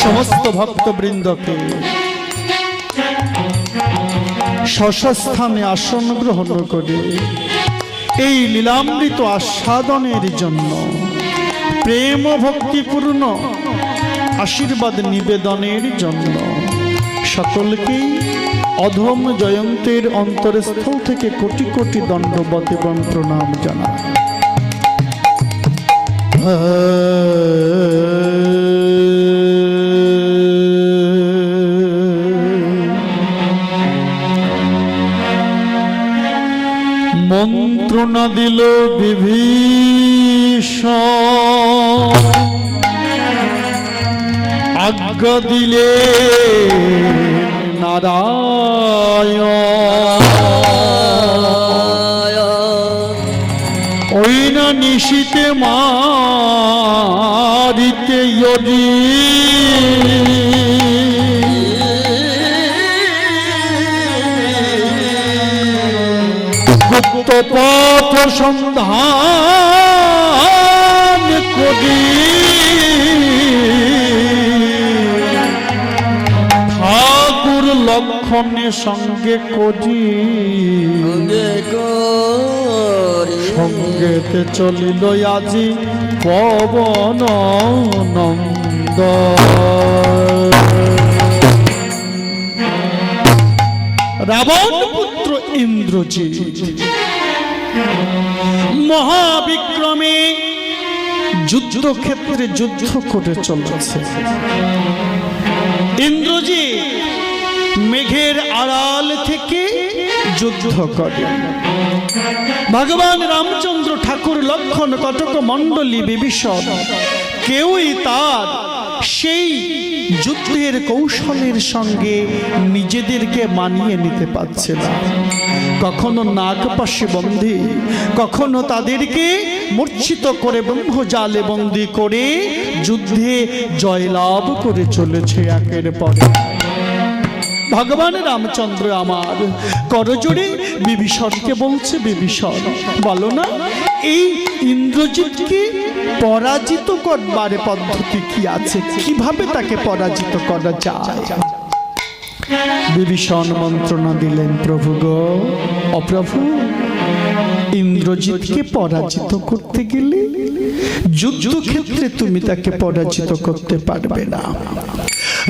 সমস্ত ভক্তবৃন্দকে স্বস্থানে আসন গ্রহণ করে এই লীলামৃত আস্বাদনের জন্য প্রেম ভক্তিপূর্ণ আশীর্বাদ নিবেদনের জন্য সকলকেই অধম জয়ন্তের অন্তরস্থল থেকে কোটি কোটি দণ্ডবত এবং প্রণাম জানায় মন্ত্রণা দিল বিভীষণ। আজ্ঞা দিলে নারায়ণ। ওই নিশিতে মারিতে যদি। গুপ্ত পথ সন্ধান করি। ঠাকুর লক্ষণের সঙ্গে করি। সঙ্গেতে চলিল আজি পবন নন্দ। রাবণ পুত্র ইন্দ্রজিৎ। মহাবিক্রমে যুদ্ধক্ষেত্রে যুদ্ধ করে চলেছে। ইন্দ্রজি মেঘের আড়াল থেকে যুদ্ধ করে। ভগবান রামচন্দ্র ঠাকুর লক্ষণ কটক মণ্ডলী বিভীষণ, কেউই তার সেই যুদ্ধের কৌশলের সঙ্গে নিজেদেরকে মানিয়ে নিতে পারছে না। কখনো নাক পাশে বন্দী, কখনো তাদেরকে মূর্ছিত করে ব্রহ্মজালে বন্দি করে যুদ্ধে জয়লাভ করে চলেছে একের পরে ভগবান রামচন্দ্র আমার, করজোড়ে বিভীষণকে বলছে বিভীষণ, বলো না, এই ইন্দ্রজিৎকে পরাজিত করবার পদ্ধতি কি আছে? কীভাবে তাকে পরাজিত করা যায়? বিভীষণ মন্ত্রণা দিলেন, প্রভু গো, অপ্রভু, ইন্দ্রজিৎকে পরাজিত করতে গেলে যুদ্ধক্ষেত্রে তুমি তাকে পরাজিত করতে পারবে না।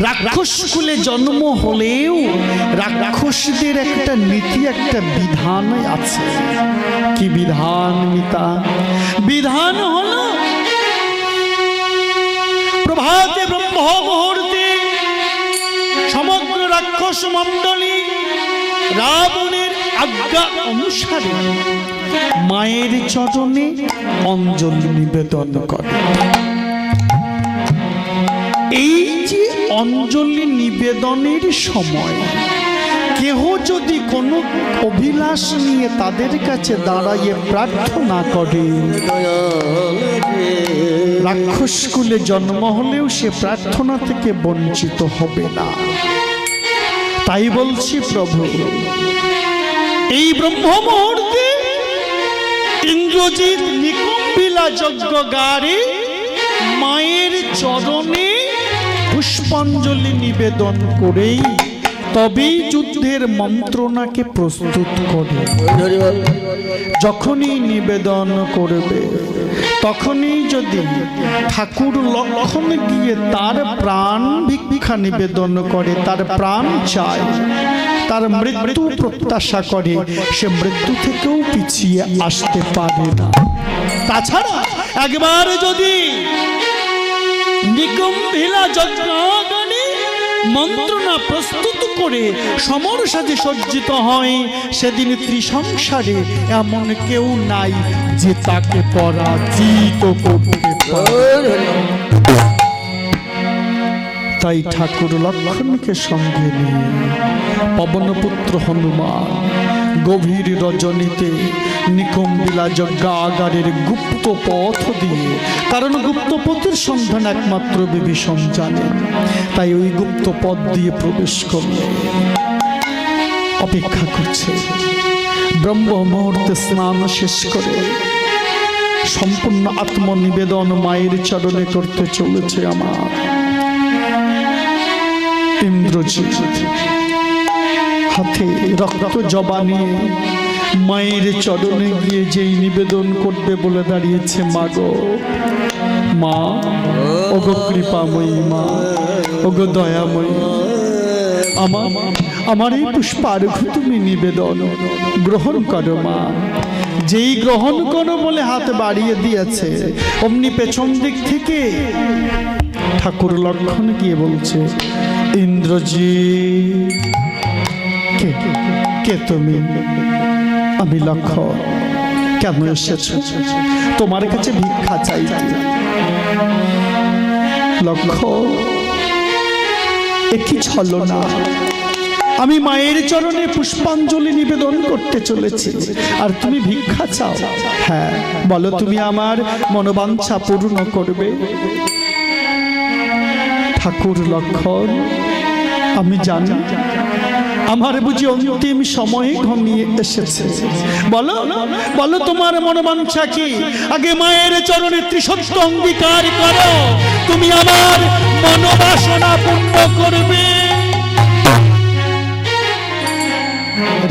রাক্ষস কুলে জন্ম হলেও রাক্ষসদের একটা নীতি, একটা বিধান আছে। কি বিধান মিতা? বিধান প্রভাতে ব্রহ্ম সমগ্র রাক্ষস মণ্ডলী রাবণের আজ্ঞা অনুসারে মায়ের চরণে অঞ্জলি নিবেদন করে। এই যে অঞ্জলি নিবেদনের সময় কেহ যদি কোনো অভিলাষ নিয়ে তাদের কাছে দাঁড়াইয়ে প্রার্থনা করে, রাক্ষস কুলে জন্ম হলেও সে প্রার্থনা থেকে বঞ্চিত হবে না। তাই বলছি প্রভু, এই ব্রহ্ম মুহূর্তে ইন্দ্রজিৎ নিকুম্বিলা যজ্ঞ গারে মায়ের চরণে পুষ্পাঞ্জলি নিবেদন করেই তবেই যুদ্ধের মন্ত্রণাকে প্রস্তুত করে। যখনই নিবেদন করবে, তখনই যদি ঠাকুর লক্ষণ গিয়ে তার প্রাণ ভিক্ষা নিবেদন করে, তার প্রাণ চায়, তার মৃত্যু প্রত্যাশা করে, সে মৃত্যু থেকেও পিছিয়ে আসতে পারে না। তাছাড়া একবার যদি নিকুম্ভিলা যজ্ঞাগণে মন্ত্রণা প্রস্তুত করে সমর সাথে সজ্জিত হয়। সেদিন ত্রিসংসারে এমন কেউ নাই যে তাকে পরাজিত করতে পারে। তাই ঠাকুর লক্ষণকে সঙ্গে নিয়ে পবনপুত্র হনুমান গভীর রজনীতে নিকম্বিলা যজ্ঞাগারের গুপ্ত পথ দিয়ে, কারণ গুপ্ত পথের সন্ধান একমাত্র বিভীষণ জানে। তাই ওই গুপ্ত পথ দিয়ে প্রবেশ করলে অপেক্ষা করছে। ব্রহ্ম মুহূর্তে স্নান শেষ করে সম্পূর্ণ আত্মনিবেদন মায়ের চরণে করতে চলেছে আমার। ইন্দ্রজিৎ হাতে রক্ত জবা নিয়ে মায়ের চরণে গিয়ে যেই নিবেদন করবে বলে দাঁড়িয়েছে মা গো। মা, ওগো কৃপাময়ী মা, ওগো দয়াময়ী। আমার আমার এই পুষ্পার্ঘ তুমি নিবেদন, গ্রহণ করো মা। যেই গ্রহণ করো বলে হাত বাড়িয়ে দিয়েছে, অমনি পেছন দিক থেকে ঠাকুর লক্ষণ গিয়ে বলছে ইন্দ্রজি কে কে তুমি? আমি লক্ষ্য। কেন এসেছ? তোমার কাছে ভিক্ষা চাই। লক্ষ্য, একই ছল না আমি মায়ের চরণে পুষ্পাঞ্জলি নিবেদন করতে চলেছি। আর তুমি ভিক্ষা চাও? হ্যাঁ বলো তুমি আমার মনোবাঞ্ছা পূর্ণ করবে। ঠাকুর লক্ষণ আমি জানি আমার বুঝি অন্তিম সময়ে ঘনিয়ে এসেছে। বলো বলো তোমার মনোবাঞ্ছা কি? আগে মায়ের চরণে ত্রিসত্য অঙ্গীকার করো। তুমি আমার মনোবাসনা পূর্ণ করবে।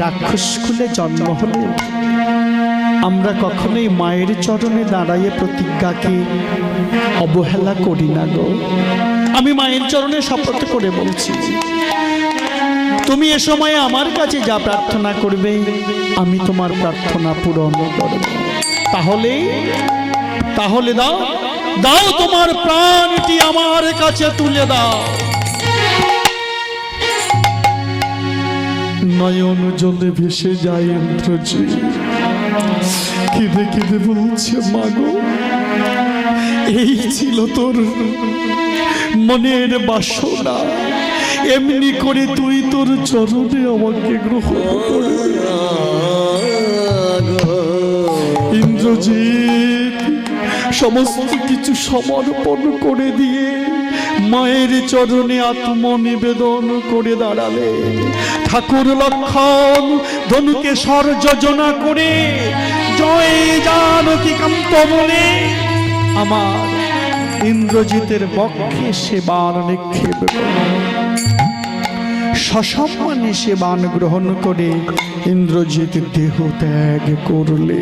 রাক্ষস কুলে জন্ম হলে। আমরা কখনোই মায়ের চরণে দাঁড়াইয়ে প্রতিজ্ঞাকে অবহেলা করি না গো। আমি মায়ের চরণে শপথ করে বলছি, তুমি এ সময় আমার কাছে যা প্রার্থনা করবে, আমি তোমার প্রার্থনা পূরণ করব। তাহলে তাহলে দাও দাও তোমার প্রাণটি আমার কাছে তুলে দাও। নয়ন জলে ভেসে যায় ইন্দ্রজি কেঁদে কেঁদে বলছে মাগো এই ছিল তোর মনের বাসনা। এমনি করে তুই তোর চরণে আমাকে গ্রহণ ইন্দ্রজিৎ, সমস্ত কিছু সমর্পণ করে দিয়ে মায়ের চরণে আত্মনিবেদন করে দাঁড়ালে ঠাকুর লক্ষণ ধনুকে স্বর যোজনা করে, জয় জানকী কান্ত বলে, আমার ইন্দ্রজিতের পক্ষে সে বান নিক্ষেপ। সসম্মানে সে বান গ্রহণ করে ইন্দ্রজিৎ দেহ ত্যাগ করলে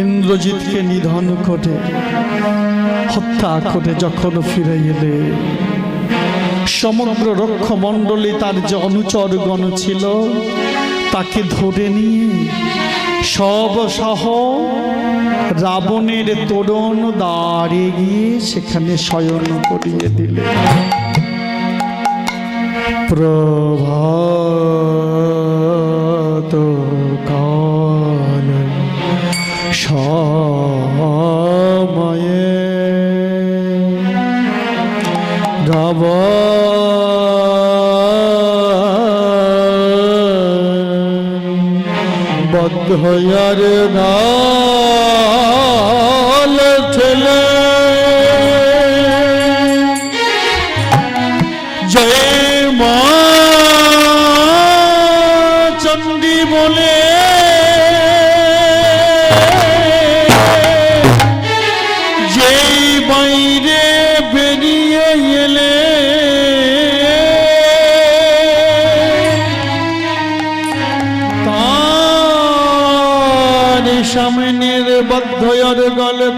ইন্দ্রজিৎকে নিধন করে হত্যা করে যখন ফিরে এলে। সমগ্র রক্ষমণ্ডলী তার যে অনুচরগণ ছিল, তাকে ধরে নিয়ে সব সহ রাবণের তোরণ দাঁড়িয়ে গিয়ে সেখানে শয়ন করিয়ে দিলে। প্রভাত সময়ে রব বদ্ধ হইয়ার নাল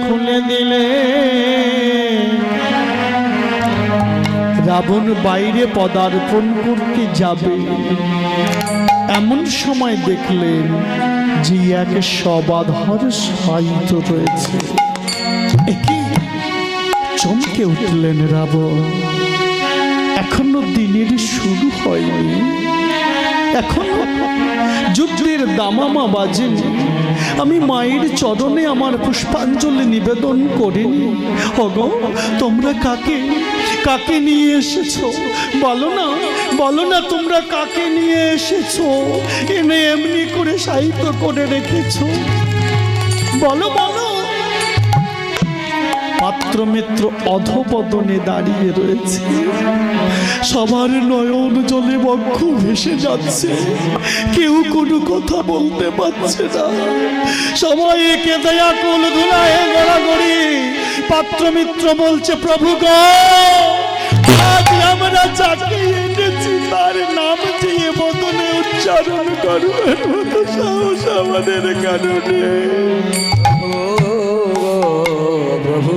খুলে দিলে। রাবণ বাইরে পদার্পণ করতে যাবে। এমন সময় দেখলেন যে এক সবাধার সাহিত রয়েছে। চমকে উঠলেন রাবণ। এখনও দিনের শুরু হয়নি। এখনও যুদ্ধের দামামা বাজেনি। আমি মায়ের চরণে আমার পুষ্পাঞ্জলি নিবেদন করিনি। হগো তোমরা কাকে কাকে নিয়ে এসেছ? বলো না বলো না তোমরা কাকে নিয়ে এসেছ? এনে এমনি করে সাহিত্য করে রেখেছো। বলো বলো পাত্রমিত্র অধপতনে দাঁড়িয়ে রয়েছে। সবার নয়ন জলে বক্ষ ভেসে যাচ্ছে। কেউ কোনো কথা বলতে পারছে না। সবাই একে দয়া কুল ধুলায় গড়াগড়ি। পাত্রমিত্র বলছে, প্রভু গো আমরা যাকে এনেছি তার নাম দিয়ে বদনে উচ্চারণ মতো সাহস আমাদের কারণে। প্রভু